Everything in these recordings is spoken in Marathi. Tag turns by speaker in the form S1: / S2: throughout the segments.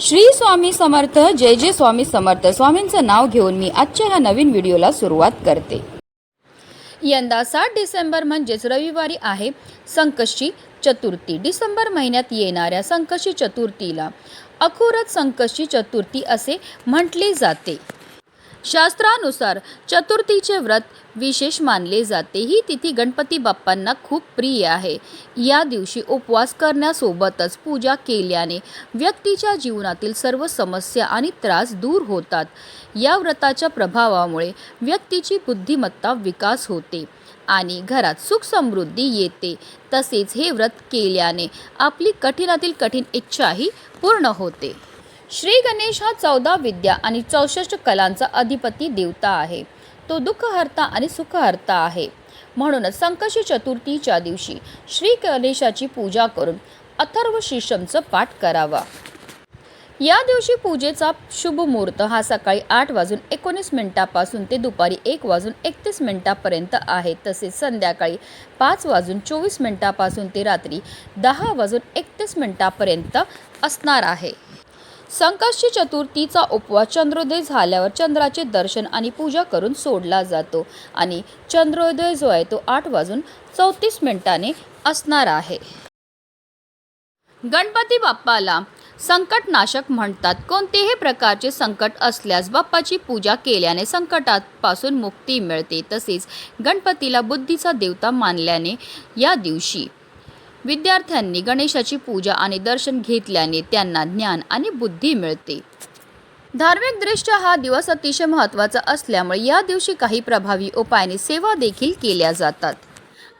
S1: श्री स्वामी समर्थ जय जय स्वामी समर्थ. स्वामींचं नाव घेऊन मी आजच्या ह्या नवीन व्हिडिओला सुरुवात करते. यंदा सात डिसेंबर म्हणजेच रविवारी आहे संकष्टी चतुर्थी. डिसेंबर महिन्यात येणाऱ्या संकष्टी चतुर्थीला अखुरत संकष्टी चतुर्थी असे म्हटले जाते. शास्त्रानुसार चतुर्थीचे व्रत विशेष मानले जाते ही तिथी गणपती बाप्पांना खूप प्रिय आहे. या दिवशी उपवास करण्यासोबतच पूजा केल्याने व्यक्तीच्या जीवनातील सर्व समस्या आणि त्रास दूर होतात. या व्रताच्या प्रभावामुळे व्यक्तीची बुद्धिमत्ता विकास होते आणि घरात सुख समृद्धी येते. तसेच हे व्रत केल्याने आपली कठीणातील कठीण इच्छाही पूर्ण होते. श्री गणेश हा चौदा विद्या आणि चौसष्ट कलांचा अधिपती देवता आहे. तो दुःखहर्ता आणि सुखहर्ता आहे. म्हणूनच संकशी चतुर्थीच्या दिवशी श्री गणेशाची पूजा करून अथर्व शीर्षमचं पाठ करावा. या दिवशी पूजेचा शुभ मुहूर्त हा सकाळी आठ वाजून एकोणीस मिनिटापासून ते दुपारी एक वाजून एकतीस मिनिटापर्यंत आहे. तसेच संध्याकाळी पाच वाजून चोवीस मिनिटापासून ते रात्री दहा वाजून एकतीस मिनिटापर्यंत असणार आहे. संकष्टी चतुर्थीचा उपवास चंद्रोदय झाल्यावर चंद्राचे दर्शन आणि पूजा करून सोडला जातो आणि चंद्रोदय जो आहे तो आठ वाजून चौतीस मिनिटाने असणार आहे. गणपती बाप्पाला संकटनाशक म्हणतात. कोणतेही प्रकारचे संकट असल्यास बाप्पाची पूजा केल्याने संकटापासून मुक्ती मिळते. तसेच गणपतीला बुद्धीचा देवता मानल्याने या दिवशी विद्यार्थ्यांनी गणेशाची पूजा आणि दर्शन घेतल्याने त्यांना ज्ञान आणि बुद्धी मिळते. धार्मिकदृष्ट्या हा दिवस अतिशय महत्त्वाचा असल्यामुळे या दिवशी काही प्रभावी उपायाने सेवा देखील केल्या जातात.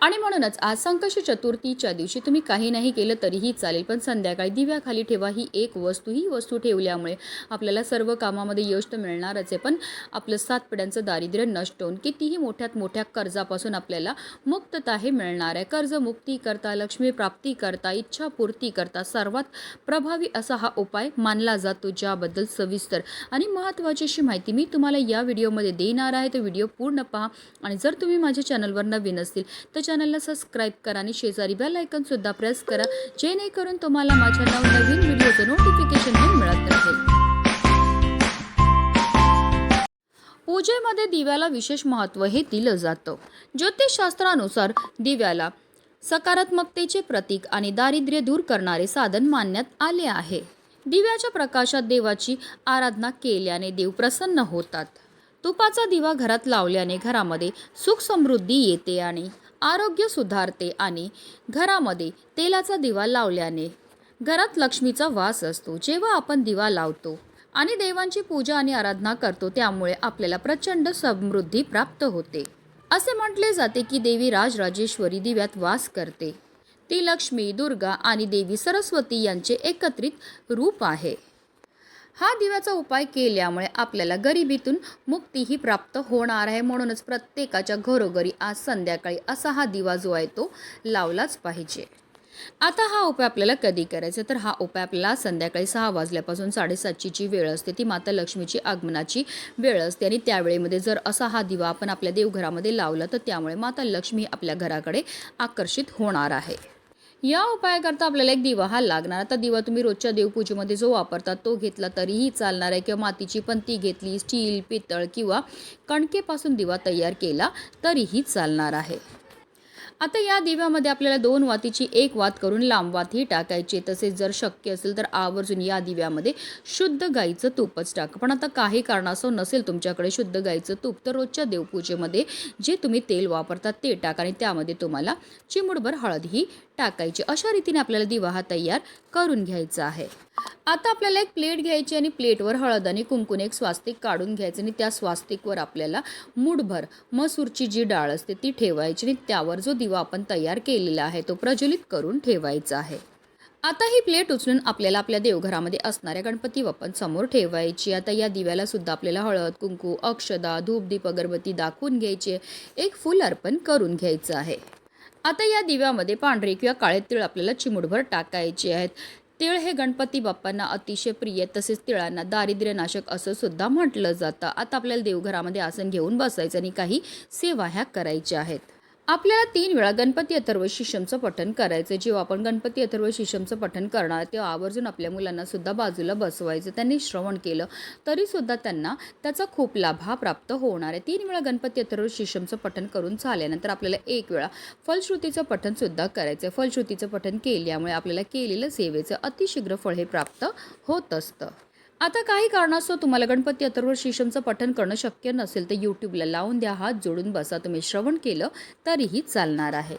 S1: आणि म्हणूनच आज संकष्टी चतुर्थीच्या दिवशी तुम्ही काही नाही केलं तरीही चालेल पण संध्याकाळी दिव्याखाली ठेवा ही एक वस्तू ही वस्तू ठेवल्यामुळे आपल्याला सर्व कामामध्ये यश तर मिळणारच आहे पण आपलं सात पिढ्यांचं दारिद्र्य नष्ट होऊन कितीही मोठ्यात मोठ्या कर्जापासून आपल्याला मुक्तता हे मिळणार आहे. कर्जमुक्ती करता लक्ष्मी प्राप्ती करता इच्छापूर्ती करता सर्वात प्रभावी असा हा उपाय मानला जातो ज्याबद्दल सविस्तर आणि महत्त्वाची अशी माहिती मी तुम्हाला या व्हिडिओमध्ये देणार आहे. तो व्हिडिओ पूर्ण पहा आणि जर तुम्ही माझ्या चॅनलवर नवीन असतील तर चॅनलला सबस्क्राईब करा आणि शेजारी बेल सुद्धा प्रेस करा जेणेकरून तुम्हाला माझ्या नवनवीन व्हिडिओचं नोटिफिकेशन हे मिळत राहील. पूजेमध्ये दिव्याला विशेष महत्त्व हे दिलं जातं. ज्योतिषशास्त्रानुसार दिव्याला सकारात्मकतेचे प्रतीक आणि दारिद्र्य दूर करणारे साधन मानण्यात आले आहे. दिव्याच्या प्रकाशात देवाची आराधना केल्याने देव प्रसन्न होतात. तुपाचा दिवा घरात लावल्याने घरामध्ये सुख समृद्धी येते आणि आरोग्य सुधारते आणि घरामध्ये तेलाचा दिवा लावल्याने घरात लक्ष्मीचा वास असतो. जेव्हा आपण दिवा लावतो आणि देवांची पूजा आणि आराधना करतो त्यामुळे आपल्याला प्रचंड समृद्धी प्राप्त होते. असे म्हटले जाते की देवी राजराजेश्वरी दिव्यात वास करते. ती लक्ष्मी दुर्गा आणि देवी सरस्वती यांचे एकत्रित रूप आहे. हा दिव्याचा उपाय केल्यामुळे आपल्याला गरिबीतून मुक्तीही प्राप्त होणार आहे. म्हणूनच प्रत्येकाच्या घरोघरी आज संध्याकाळी असा हा दिवा जो आहे तो लावलाच पाहिजे. आता हा उपाय आपल्याला कधी करायचा? तर हा उपाय आपल्याला संध्याकाळी सहा वाजल्यापासून साडेसातची जी वेळ असते ती माता लक्ष्मीची आगमनाची वेळ असते. आणि त्यावेळेमध्ये जर असा हा दिवा आपण आपल्या देवघरामध्ये लावला तर त्यामुळे माता लक्ष्मी आपल्या घराकडे आकर्षित होणार आहे. या उपायाकरता आपल्याला एक दिवा हा लागणार. आता दिवा तुम्ही रोजच्या देवपूजेमध्ये जो वापरता तो घेतला तरीही चालणार आहे. किंवा मातीची पंती घेतली स्टील पितळ किंवा कणकेपासून दिवा तयार केला तरीही चालणार आहे. आता या दिव्यामध्ये आपल्याला दोन वातीची एक वात करून लांब वातही टाकायची. तसेच जर शक्य असेल तर आवर्जून या दिव्यामध्ये शुद्ध गाईचं तूपच टाका. पण आता काही कारणास्तव नसेल तुमच्याकडे शुद्ध गाईचं तूप तर रोजच्या देवपूजेमध्ये जे तुम्ही तेल वापरतात ते टाका आणि त्यामध्ये तुम्हाला चिमुडभर हळदही टाकायची. अशा रीतीने आपल्याला दिवा हा तयार करून घ्यायचा आहे. आता आपल्याला एक प्लेट घ्यायची आणि प्लेटवर हळद आणि कुंकून एक स्वास्तिक काढून घ्यायचं आणि त्या स्वास्तिकवर आपल्याला मुठभर मसूरची जी डाळ असते ती ठेवायची आणि त्यावर जो दिवा आपण तयार केलेला आहे तो प्रज्वलित करून ठेवायचा आहे. आता ही प्लेट उचलून आपल्याला आपल्या देवघरामध्ये असणाऱ्या गणपती बाप्पा समोर ठेवायची. आता या दिव्याला सुद्धा आपल्याला हळद कुंकू अक्षदा धूप दीप अगरबत्ती दाखवून घ्यायची. एक फूल अर्पण करून घ्यायचं आहे. आता या दिव्यामध्ये पांढरे किंवा काळे तिळ आपल्याला चिमुडभर टाकायचे आहेत. तिळ हे गणपती बाप्पांना अतिशय प्रिय तसेच तिळांना दारिद्र्यनाशक असं सुद्धा म्हटलं जातं. आता आपल्याला देवघरामध्ये आसन घेऊन बसायचं आणि काही सेवा ह्या करायच्या आहेत. आपल्याला तीन वेळा गणपती अथर्व शिशमचं पठण करायचं जेव्हा आपण गणपती अथर्व शिशमचं पठण करणार तेव्हा आवर्जून आपल्या मुलांना सुद्धा बाजूला बसवायचं त्यांनी श्रवण केलं तरीसुद्धा त्यांना त्याचा खूप लाभ हा प्राप्त होणार आहे. तीन वेळा गणपती अथर्व शिशमचं पठण करून झाल्यानंतर आपल्याला एक वेळा फलश्रुतीचं पठणसुद्धा करायचं आहे फलश्रुतीचं पठण केल्यामुळे आपल्याला केलेलं सेवेचं अतिशीघ्र फळ हे प्राप्त होत असतं. आता काही कारणास्तव तुम्हाला गणपती अथर्व शीशमचं पठण करणं शक्य नसेल तर यूट्यूबला लावून द्या हात जोडून बसा. तुम्ही श्रवण केलं तरीही चालणार आहे.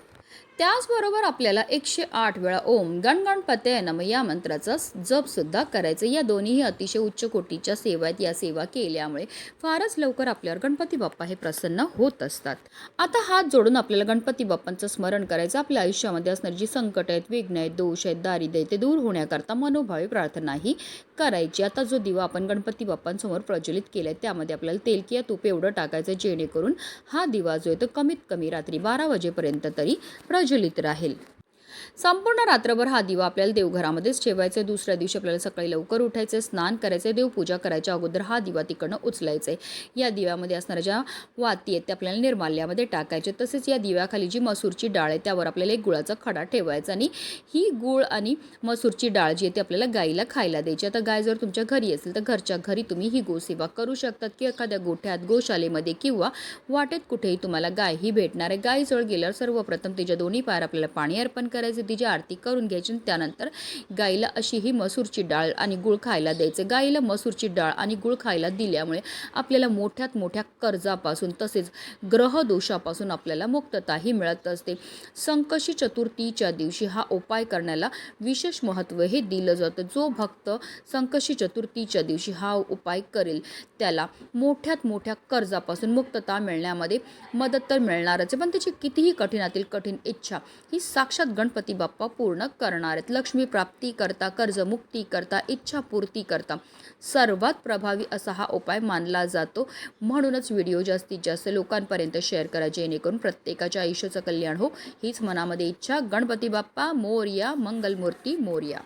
S1: त्याचबरोबर आपल्याला एकशे आठ वेळा ओम गणगणपते नम या मंत्राचा जपसुद्धा करायचं. या दोन्हीही अतिशय उच्च कोटीच्या सेवा आहेत. या सेवा केल्यामुळे फारच लवकर आपल्यावर गणपती बाप्पा हे प्रसन्न होत असतात. आता हात जोडून आपल्याला गणपती बाप्पांचं स्मरण करायचं. आपल्या आयुष्यामध्ये असणारी जी संकट आहेत विघ्न आहेत दोष आहेत दारिद्र्य ते दूर होण्याकरता मनोभावी प्रार्थनाही करायची. आता जो दिवा आपण गणपती बाप्पांसमोर प्रज्वलित केला आहे त्यामध्ये आपल्याला तेल किंवा तूप एवढं टाकायचं जेणेकरून हा दिवा जो आहे तो कमीत कमी रात्री बारा वाजेपर्यंत तरी प्रज प्रज्वलित राहील. संपूर्ण रात्रभर हा दिवा आपल्याला देवघरामध्येच ठेवायचा आहे दुसऱ्या दिवशी आपल्याला सकाळी लवकर उठायचं स्नान करायचं देवपूजा करायच्या अगोदर हा दिवा तिकडनं उचलायचा आहे या दिव्यामध्ये असणाऱ्या ज्या वाती आहेत त्या आपल्याला निर्माल्यामध्ये टाकायचे तसेच या दिव्याखाली जी मसूरची डाळ आहे त्यावर आपल्याला एक गुळाचा खडा ठेवायचा आणि ही गुळ आणि मसूरची डाळ जी आहे ती आपल्याला गाईला खायला द्यायची. आता गाय जर तुमच्या घरी असेल तर घरच्या घरी तुम्ही ही गोसेवा करू शकतात की एखाद्या गोठ्यात गोशालेमध्ये किंवा वाटेत कुठेही तुम्हाला गाय ही भेटणार आहे. गायजवळ गेल्यावर सर्वप्रथम तिच्या दोन्ही पायर आपल्याला पाणी अर्पण करायचं तिची आरती करून घ्यायची आणि त्यानंतर गाईला अशी ही मसूरची डाळ आणि गुळ खायला द्यायचे. गाईला मसूरची डाळ आणि गुळ खायला दिल्यामुळे आपल्याला मोठ्यात मोठ्या कर्जापासून तसेच ग्रहदोषापासून आपल्याला मुक्तताही मिळत असते. संकशी चतुर्थीच्या दिवशी हा उपाय करण्याला विशेष महत्त्व हे दिलं जातं. जो भक्त संकशी चतुर्थीच्या दिवशी हा उपाय करेल त्याला मोठ्यात मोठ्या कर्जापासून मुक्तता मिळण्यामध्ये मदत तर मिळणारच आहे पण त्याची कितीही कठीणातील कठीण इच्छा ही साक्षात गणपती बाप्पा पूर्ण करणार आहेत. लक्ष्मी प्राप्ती करता कर्जमुक्ती करता इच्छापूर्ती करता. सर्वात प्रभावी असा हा उपाय मानला जातो. म्हणूनच व्हिडिओ जास्तीत जास्त लोकांपर्यंत शेअर करा जेणेकरून प्रत्येकाच्या आयुष्याचं कल्याण हो. हीच मनामध्ये इच्छा. गणपती बाप्पा मोर्या मंगलमूर्ती मोर्या.